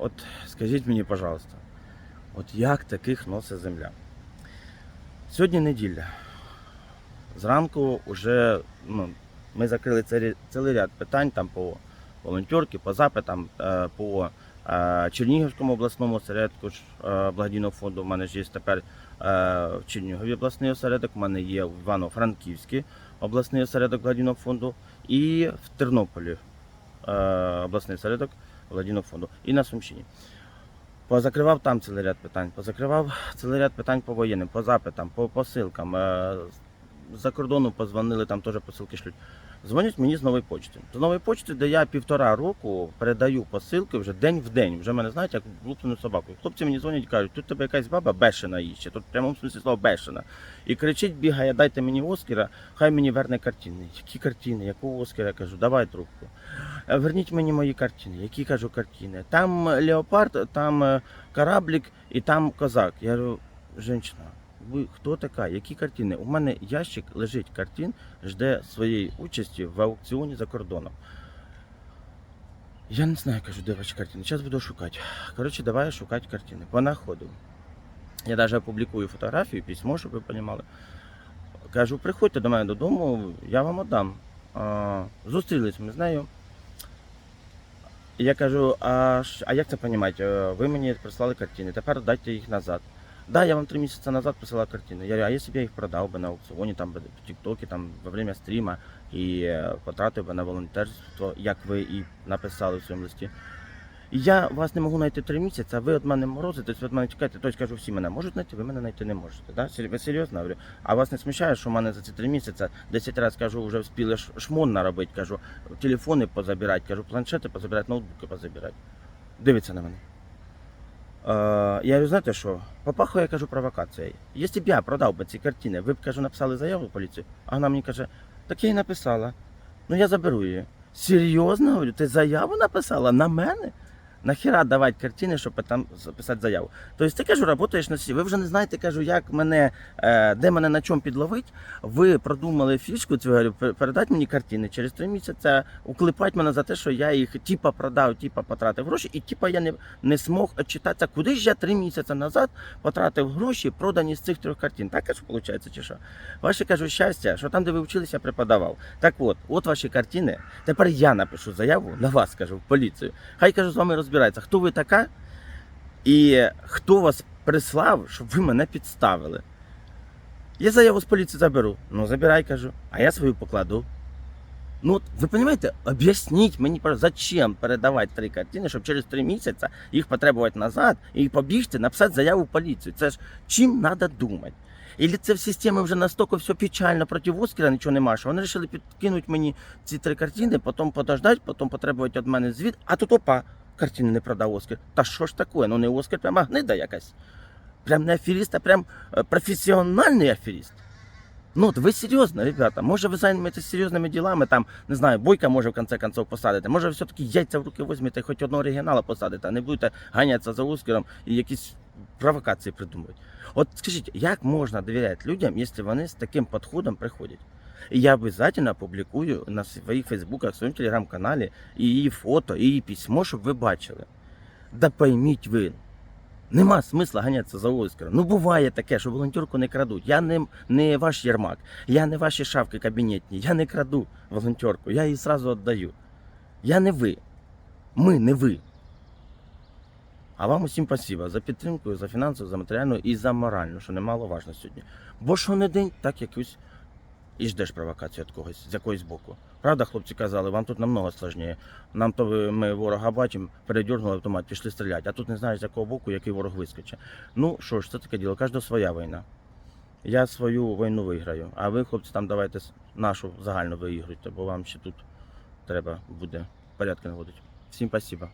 от скажіть мені, пожалуйста, от як таких носить земля? Сьогодні неділя. Зранку вже ну, ми закрили цілий ряд питань там по волонтерки, по запитам, е, по е, Чернігівському обласному осередку е, благодійного фонду. У мене ж є тепер в Чернігові обласний осередок, у мене є в Івано-Франківський обласний осередок благодійного фонду і в Тернополі обласний осередок благодійного фонду і на Сумщині. Позакривав там цілий ряд питань, позакривав цілий ряд питань по воєнним, по запитам, по посилкам. Е, За кордону позвонили, там теж посилки шлють. Дзвонять мені з нової почти. З нової почти, де я півтора року передаю посилки вже день в день. Вже мене знають, як влуплену собаку. Хлопці мені дзвонять і кажуть, тут тебе якась баба бешена іще, тут в прямому смислі слова бешена. І кричить, бігає, дайте мені Оскара, хай мені верне картини. Які картини? Якого Оскара? Я кажу, давай трубку. «Е, Верніть мені мої картини. Які кажу картини? Там леопард, там е, кораблік і там козак. Я говорю, жінка, ви хто така? Які картини? У мене ящик лежить картин, жде своєї участі в аукціоні за кордоном. Я не знаю, кажу, де ваші картини. Зараз буду шукати. Коротше, давай шукати картини. Понаходив. Я навіть опублікую фотографію, письмо, щоб ви розуміли. Кажу, приходьте до мене додому, я вам віддам. Зустрілись ми з нею. Я кажу, а, а як це розуміти? Ви мені прислали картини, тепер дайте їх назад. Да, я вам три місяці назад присилав картини. Я говорю, а якщо б я їх продав би на аукціоні, там би в Тіктокі, там во время стріма і е, потратив би на волонтерство, як ви і написали в своєму листі. Я вас не можу знайти три місяці, а ви від мене морозите, тобто ви від мене тікаєте. Тобто кажу, всі мене можуть знайти, ви мене знайти не можете. Да? Ви серйозно говорю? А вас не смущає, що в мене за ці три місяці 10 разів кажу, вже вспіли шмон наробити, кажу, телефони позабирати, кажу, планшети позабирати, ноутбуки позабирати. Дивиться на мене. Е, я говорю, знаєте що? Попахує, я кажу, провокацією. Якщо б я продав би ці картини, ви б кажу, написали заяву в поліцію, а вона мені каже, так я і написала. Ну я заберу її. Серйозно? Говорю, ти заяву написала на мене? Нахіра давати картини, щоб там записати заяву. Тобто ти кажу, працюєш на всі. Ви вже не знаєте, кажу, як мене, е, де мене на чому підловити. Ви продумали фішку цю говорю, передати мені картини через три місяці, уклепати мене за те, що я їх типа продав, типа потратив гроші, і типа я не, не змог отчитатися, куди ж я три місяці назад потратив гроші, продані з цих трьох картин. Так кажу, виходить, чи що? Ваше кажу щастя, що там, де ви вчилися, преподавав. Так от, от ваші картини. Тепер я напишу заяву на вас, кажу, в поліцію. Хай кажу, з вами розбирається, хто ви така і хто вас прислав, щоб ви мене підставили. Я заяву з поліції заберу. Ну, забирай, кажу, а я свою покладу. Ну, от, ви розумієте, об'ясніть мені, зачем передавати три картини, щоб через три місяці їх потребувати назад і побігти, написати заяву в поліцію. Це ж чим треба думати? Ілі це в системі вже настільки все печально проти Оскара, нічого нема, що вони вирішили підкинути мені ці три картини, потім подождати, потім потребувати від мене звіт, а тут опа, картини не продав Оскар. Та що ж таке? Ну не Оскар, прямо гнида якась. Прям не аферіст, а прям е, професіональний аферіст. Ну, от ви серйозно, ребята, може ви займаєтесь серйозними ділами, там, не знаю, бойка може в конце концов посадити. Може ви все-таки яйця в руки візьмете, хоч одного оригінала посадите, а не будете ганятися за Оскаром і якісь провокації придумувати. От скажіть, як можна довіряти людям, якщо вони з таким підходом приходять? І я обов'язково публікую на своїх фейсбуках, своєму телеграм-каналі її фото, і її письмо, щоб ви бачили. Да пойміть ви, Нема смисла ганятися за Оскаром. Ну буває таке, що волонтерку не крадуть. Я не, не ваш Єрмак, я не ваші шавки кабінетні, я не краду волонтерку, я її зразу віддаю. Я не ви. Ми не ви. А вам усім спасибо за підтримку, за фінансову, за матеріальну і за моральну, що немало важно сьогодні. Бо що не день, так якусь і ждеш провокацію від когось, з якогось боку. Правда, хлопці казали, вам тут намного складніше. Нам то ми ворога бачимо, передергнули автомат, пішли стріляти, а тут не знаєш, з якого боку, який ворог вискочить. Ну що ж, це таке діло, кожна своя війна. Я свою війну виграю, а ви, хлопці, там давайте нашу загальну виігруйте, бо вам ще тут треба буде порядки наводити. Всім спасибо.